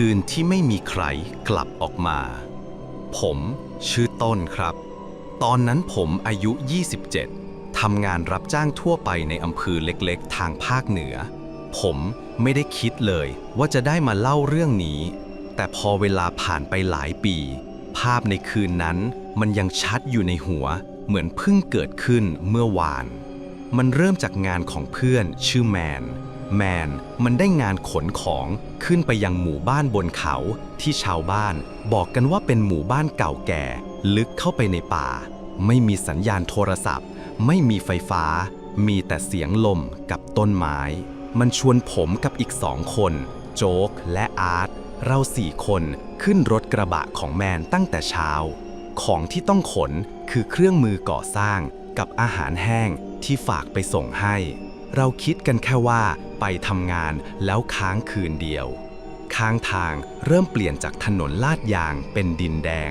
คืนที่ไม่มีใครกลับออกมา ผมชื่อต้นครับ ตอนนั้นผมอายุ 27 ทำงานรับจ้างทั่วไปในอำเภอเล็กๆ ทางภาคเหนือ ผมไม่ได้คิดเลยว่าจะได้มาเล่าเรื่องนี้ แต่พอเวลาผ่านไปหลายปี ภาพในคืนนั้นมันยังชัดอยู่ในหัว เหมือนเพิ่งเกิดขึ้นเมื่อวาน มันเริ่มจากงานของเพื่อนชื่อแมน แมนมันได้งานขนของขึ้นไปยังหมู่บ้านบนเขาที่ชาวบ้านบอกกันว่าเป็นหมู่บ้านเก่าแก่ ลึกเข้าไปในป่า ไม่มีสัญญาณโทรศัพท์ ไม่มีไฟฟ้า มีแต่เสียงลมกับต้นไม้ มันชวนผมกับอีกสองคน โจ๊กและอาร์ตเราสี่คนขึ้นรถกระบะของแมนตั้งแต่เช้า ของที่ต้องขนคือเครื่องมือก่อสร้างกับอาหารแห้งที่ฝากไปส่งให้ เราคิดกันแค่ว่าไปทำงานแล้วค้างคืนเดียว ข้างทางเริ่มเปลี่ยนจากถนนลาดยางเป็นดินแดง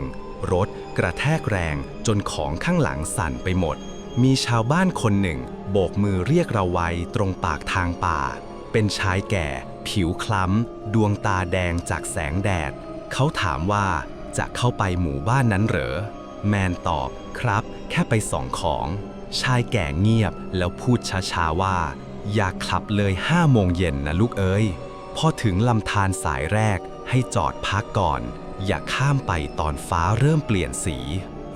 รถกระแทกแรงจนของข้างหลังสั่นไปหมด มีชาวบ้านคนหนึ่ง โบกมือเรียกเราไว้ตรงปากทางป่า เป็นชายแก่ ผิวคล้ำ ดวงตาแดงจากแสงแดด เขาถามว่าจะเข้าไปหมู่บ้านนั้นเหรอ แมนตอบครับ แค่ไปส่องของ ชายแก่เงียบแล้วพูดช้าๆว่า อย่าขับเลยห้าโมงเย็นนะลูกเอ้ย พอถึงลำธารสายแรกให้จอดพักก่อน อย่าข้ามไปตอนฟ้าเริ่มเปลี่ยนสี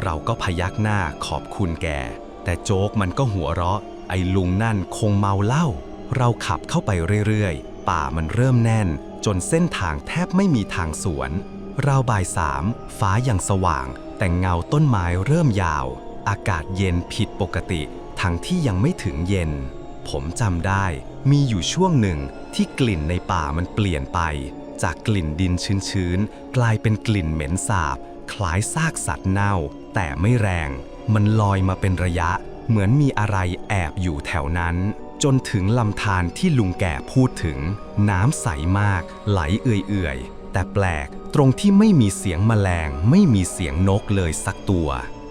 เราก็พยักหน้าขอบคุณแก แต่โจ๊กมันก็หัวเราะ ไอ้ลุงนั่นคงเมาเหล้า เราขับเข้าไปเรื่อยๆ ป่ามันเริ่มแน่น จนเส้นทางแทบไม่มีทางสวน ราวบ่ายสามฟ้ายังสว่าง แต่เงาต้นไม้เริ่มยาว อากาศเย็นผิดปกติ ทั้งที่ยังไม่ถึงเย็น ผมจำได้ มีอยู่ช่วงหนึ่งที่กลิ่นในป่ามันเปลี่ยนไป จากกลิ่นดินชื้นๆ กลายเป็นกลิ่นเหม็นสาบ คล้ายซากสัตว์เน่า แต่ไม่แรง มันลอยมาเป็นระยะ เหมือนมีอะไรแอบอยู่แถวนั้น จนถึงลำธารที่ลุงแก่พูดถึง น้ำใสมาก ไหลเอื่อยๆ แต่แปลกตรงที่ไม่มีเสียงแมลง ไม่มีเสียงนกเลยสักตัว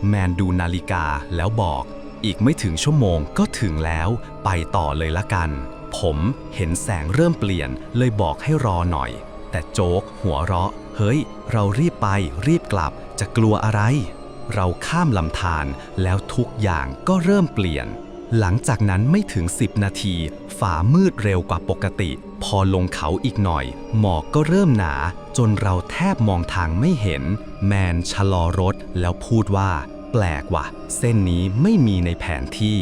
แมนดูนาฬิกาแล้วบอก อีกไม่ถึงชั่วโมงก็ถึงแล้ว ไปต่อเลยละกัน ผมเห็นแสงเริ่มเปลี่ยน เลยบอกให้รอหน่อย แต่โจ๊กหัวเราะ เฮ้ย เรารีบไป รีบกลับ จะกลัวอะไร เราข้ามลำธารแล้วทุกอย่างก็เริ่มเปลี่ยน หลังจากนั้นไม่ถึง 10 นาที ฝ่ามืดเร็วกว่าปกติ พอลงเขาอีกหน่อย หมอกก็เริ่มหนา จนเราแทบมองทางไม่เห็น แมนชะลอรถแล้วพูดว่า แปลกว่ะ เส้นนี้ไม่มีในแผนที่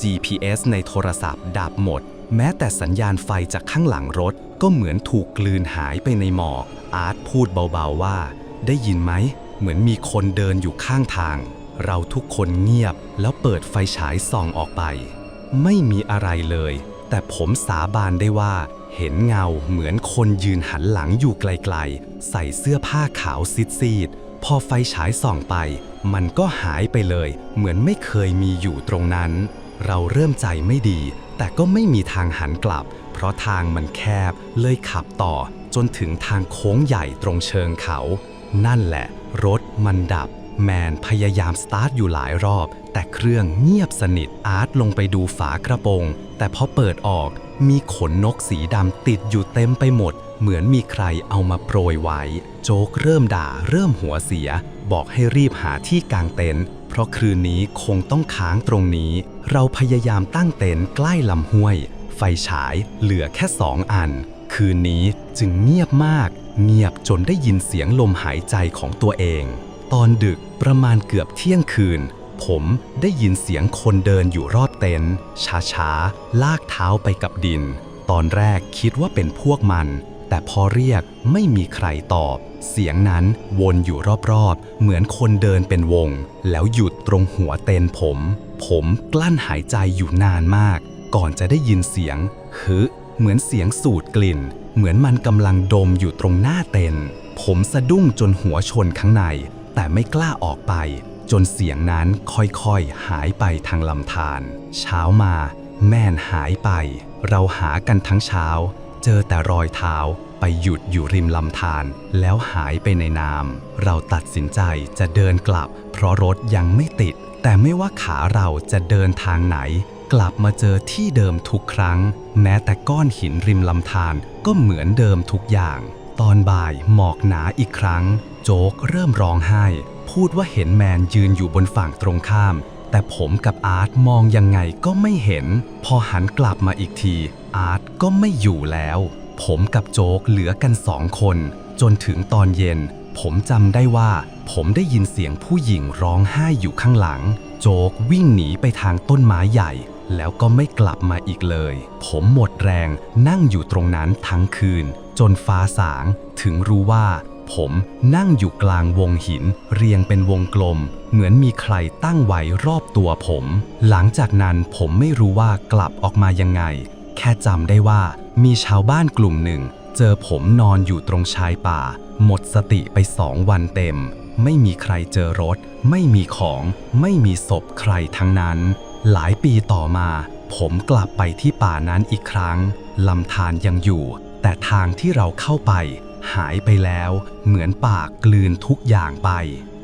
GPS ในโทรศัพท์ดับหมด แม้แต่สัญญาณไฟจากข้างหลังรถ ก็เหมือนถูกกลืนหายไปในหมอก อาร์ตพูดเบาๆว่า ได้ยินไหม เหมือนมีคนเดินอยู่ข้างทาง เราทุกคนเงียบแล้วเปิดไฟฉายส่องออกไป ไม่มีอะไรเลย แต่ผมสาบานได้ว่า เห็นเงาเหมือนคนยืนหันหลังอยู่ไกลๆ ใส่เสื้อผ้าขาวซีดๆพอไฟฉายส่องไป มันก็หายไปเลย เหมือนไม่เคยมีอยู่ตรงนั้น เราเริ่มใจไม่ดี แต่ก็ไม่มีทางหันกลับ เพราะทางมันแคบเลยขับต่อ จนถึงทางโค้งใหญ่ตรงเชิงเขา นั่นแหละ รถมันดับ แมนพยายามสตาร์ทอยู่หลายรอบ แต่เครื่องเงียบสนิทอาร์ตลงไปดูฝากระโปรง แต่พอเปิดออกมีขนนกสีดำติดอยู่เต็มไปหมด เหมือนมีใครเอามาโปรยไว้ โจ๊กเริ่มด่าเริ่มหัวเสีย บอกให้รีบหาที่กางเต็นท์เพราะคืนนี้คงต้องค้างตรงนี้ เราพยายามตั้งเต็นท์ใกล้ลำห้วย ไฟฉายเหลือแค่สองอัน คืนนี้จึงเงียบมาก เงียบจนได้ยินเสียงลมหายใจของตัวเอง ตอนดึกประมาณเกือบเที่ยงคืน ผมได้ยินเสียงคนเดินอยู่รอบเต็นท์ช้าๆ ลากเท้าไปกับดิน ตอนแรกคิดว่าเป็นพวกมัน แต่พอเรียกไม่มีใครตอบ เสียงนั้นวนอยู่รอบๆ เหมือนคนเดินเป็นวง แล้วหยุดตรงหัวเต็นท์ผม ผมกลั้นหายใจอยู่นานมาก ก่อนจะได้ยินเสียงฮึเหมือนเสียงสูดกลิ่น เหมือนมันกำลังดมอยู่ตรงหน้าเต็นท์ผมสะดุ้งจนหัวชนข้างใน แต่ไม่กล้าออกไป จนเสียงนั้นค่อยๆ หายไปทางลำธารเช้ามาแม่นหายไป เราหากันทั้งเช้า เจอแต่รอยเท้าไปหยุดอยู่ริมลำธารแล้วหายไปในน้ำเราตัดสินใจจะเดินกลับ เพราะรถยังไม่ติด แต่ไม่ว่าขาเราจะเดินทางไหน กลับมาเจอที่เดิมทุกครั้ง แม้แต่ก้อนหินริมลำธารก็เหมือนเดิมทุกอย่าง ตอนบ่ายหมอกหนาอีกครั้ง โจ๊กเริ่มร้องไห้ พูดว่าเห็นแมนยืนอยู่บนฝั่งตรงข้าม แต่ผมกับอาร์ตมองยังไงก็ไม่เห็น พอหันกลับมาอีกที อาร์ตก็ไม่อยู่แล้ว ผมกับโจ๊กเหลือกันสองคน จนถึงตอนเย็น ผมจำได้ว่า ผมได้ยินเสียงผู้หญิงร้องไห้อยู่ข้างหลัง โจ๊กวิ่งหนีไปทางต้นไม้ใหญ่ แล้วก็ไม่กลับมาอีกเลย ผมหมดแรงนั่งอยู่ตรงนั้นทั้งคืน จนฟ้าสางถึงรู้ว่า ผมนั่งอยู่กลางวงหิน เรียงเป็นวงกลม เหมือนมีใครตั้งไว้รอบตัวผม หลังจากนั้นผมไม่รู้ว่ากลับออกมายังไง แค่จำได้ว่ามีชาวบ้านกลุ่มหนึ่ง เจอผมนอนอยู่ตรงชายป่า หมดสติไปสองวันเต็ม ไม่มีใครเจอรถ ไม่มีของ ไม่มีศพใครทั้งนั้น หลายปีต่อมา ผมกลับไปที่ป่านั้นอีกครั้งลำธารยังอยู่ แต่ทางที่เราเข้าไป หายไปแล้ว เหมือนปากกลืนทุกอย่างไป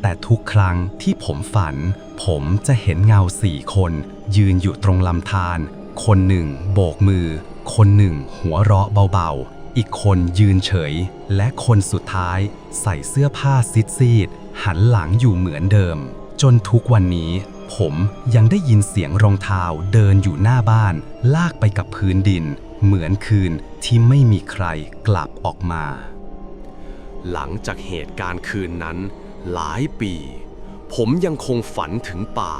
แต่ทุกครั้งที่ผมฝัน ผมจะเห็นเงาสี่คน ยืนอยู่ตรงลำธารคนหนึ่ง โบกมือ คนหนึ่ง หัวเราะเบาๆ อีกคนยืนเฉย และคนสุดท้าย ใส่เสื้อผ้าซิดซีดๆหันหลังอยู่เหมือนเดิม จนทุกวันนี้ผมยังได้ยินเสียงรองเท้าเดินอยู่หน้าบ้าน ลากไปกับพื้นดิน เหมือนคืนที่ไม่มีใครกลับออกมา หลังจากเหตุการณ์คืนนั้น หลายปี ผมยังคงฝันถึงป่า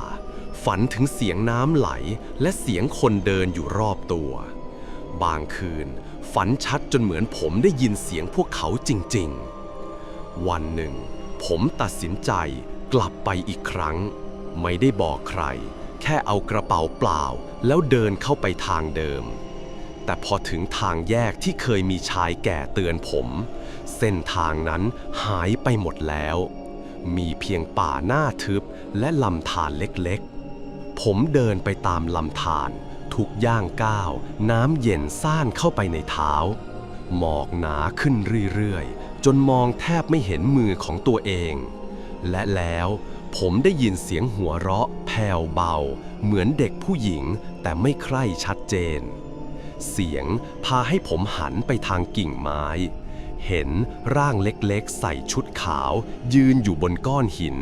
ฝันถึงเสียงน้ำไหลและเสียงคนเดินอยู่รอบตัว บางคืน ฝันชัดจนเหมือนผมได้ยินเสียงพวกเขาจริงๆ วันหนึ่ง ผมตัดสินใจกลับไปอีกครั้ง ไม่ได้บอกใคร แค่เอากระเป๋าเปล่า แล้วเดินเข้าไปทางเดิม แต่พอถึงทางแยกที่เคยมีชายแก่เตือนผม เส้นทางนั้นหายไปหมดแล้ว มีเพียงป่าหน้าทึบและลำธารเล็กๆ ผมเดินไปตามลำธารทุกย่างก้าว น้ำเย็นซ่านเข้าไปในเท้า หมอกหนาขึ้นเรื่อยๆ จนมองแทบไม่เห็นมือของตัวเอง และแล้วผมได้ยินเสียงหัวเราะ แผ่วเบา เหมือนเด็กผู้หญิงแต่ไม่ใคร่ชัดเจน เสียงพาให้ผมหันไปทางกิ่งไม้ เห็นร่างเล็กๆ ใส่ชุดขาว ยืนอยู่บนก้อนหิน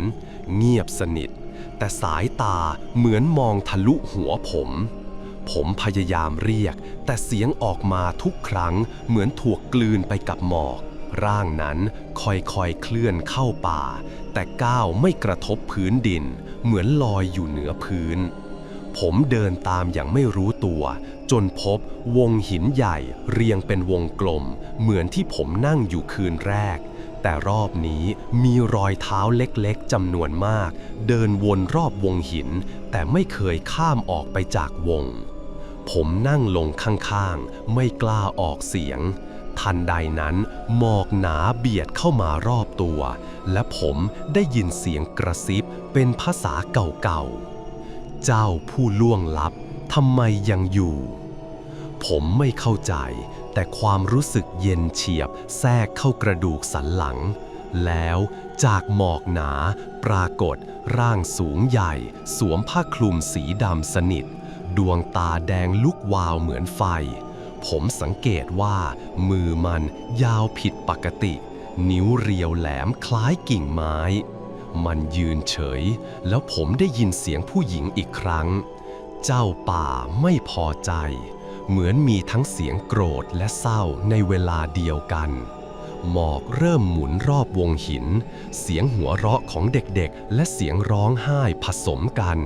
เงียบสนิท แต่สายตาเหมือนมองทะลุหัวผม ผมพยายามเรียก แต่เสียงออกมาทุกครั้งเหมือนถูกกลืนไปกับหมอก ร่างนั้นค่อยๆเคลื่อนเข้าป่า แต่ก้าวไม่กระทบพื้นดิน เหมือนลอยอยู่เหนือพื้นผมเดินตามอย่างไม่รู้ตัว จนพบวงหินใหญ่เรียงเป็นวงกลม เหมือนที่ผมนั่งอยู่คืนแรก แต่รอบนี้มีรอยเท้าเล็กๆจำนวนมาก เดินวนรอบวงหิน แต่ไม่เคยข้ามออกไปจากวง ผมนั่งลงข้างๆ ไม่กล้าออกเสียง ทันใดนั้นหมอกหนาเบียดเข้ามารอบตัว และผมได้ยินเสียงกระซิบเป็นภาษาเก่าๆ เจ้าผู้ล่วงลับทำไมยังอยู่ ผมไม่เข้าใจ แต่ความรู้สึกเย็นเฉียบแทรกเข้ากระดูกสันหลัง แล้วจากหมอกหนาปรากฏร่างสูงใหญ่ สวมผ้าคลุมสีดำสนิท ดวงตาแดงลุกวาวเหมือนไฟ ผมสังเกตว่า มือมันยาวผิดปกติ นิ้วเรียวแหลมคล้ายกิ่งไม้ มันยืนเฉย แล้วผมได้ยินเสียงผู้หญิงอีกครั้ง เจ้าป่าไม่พอใจ เหมือนมีทั้งเสียงโกรธและเศร้าในเวลาเดียวกัน หมอกเริ่มหมุนรอบวงหิน เสียงหัวเราะของเด็กๆ และเสียงร้องไห้ผสมกัน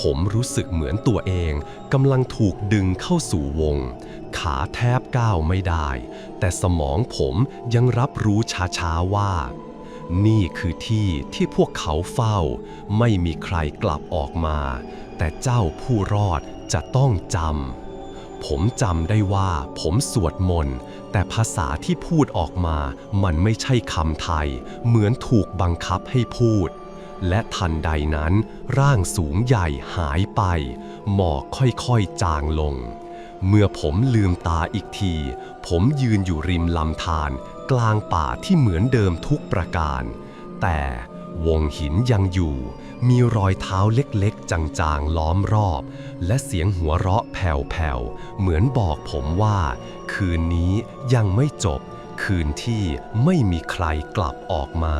ผมรู้สึกเหมือนตัวเองกำลังถูกดึงเข้าสู่วง ขาแทบก้าวไม่ได้ แต่สมองผมยังรับรู้ช้าๆว่านี่คือที่ที่พวกเขาเฝ้า ไม่มีใครกลับออกมา แต่เจ้าผู้รอดจะต้องจำ ผมจำได้ว่าผมสวดมนต์ แต่ภาษาที่พูดออกมา มันไม่ใช่คำไทย เหมือนถูกบังคับให้พูด และทันใดนั้น ร่างสูงใหญ่หายไป หมอกค่อยๆจางลง เมื่อผมลืมตาอีกที ผมยืนอยู่ริมลำธารกลางป่าที่เหมือนเดิมทุกประการ แต่วงหินยังอยู่ มีรอยเท้าเล็กๆ จางๆ ล้อมรอบ และเสียงหัวเราะแผ่วๆ เหมือนบอกผมว่า คืนนี้ยังไม่จบ คืนที่ไม่มีใครกลับออกมา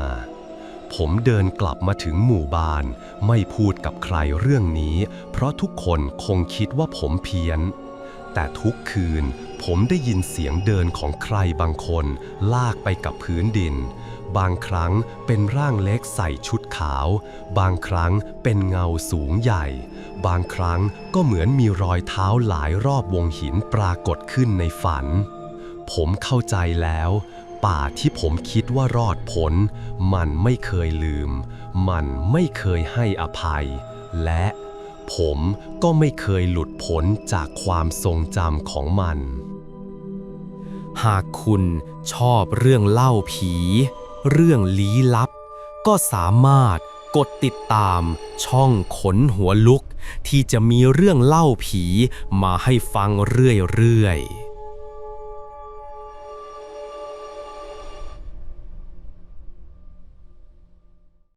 ผมเดินกลับมาถึงหมู่บ้าน ไม่พูดกับใครเรื่องนี้ เพราะทุกคนคงคิดว่าผมเพี้ยน แต่ทุกคืนผมได้ยินเสียงเดินของใครบางคน ลากไปกับพื้นดิน บางครั้งเป็นร่างเล็กใส่ชุดขาว บางครั้งเป็นเงาสูงใหญ่ บางครั้งก็เหมือนมีรอยเท้าหลายรอบวงหินปรากฏขึ้นในฝัน ผมเข้าใจแล้ว ป่าที่ผมคิดว่ารอดพ้นมันไม่เคยลืม มันไม่เคยให้อภัย และผมก็ไม่เคยหลุดพ้นจากความทรงจำของมัน หากคุณชอบเรื่องเล่าผี เรื่องลี้ลับ ก็สามารถกดติดตามช่องขนหัวลุก ที่จะมีเรื่องเล่าผีมาให้ฟังเรื่อยๆ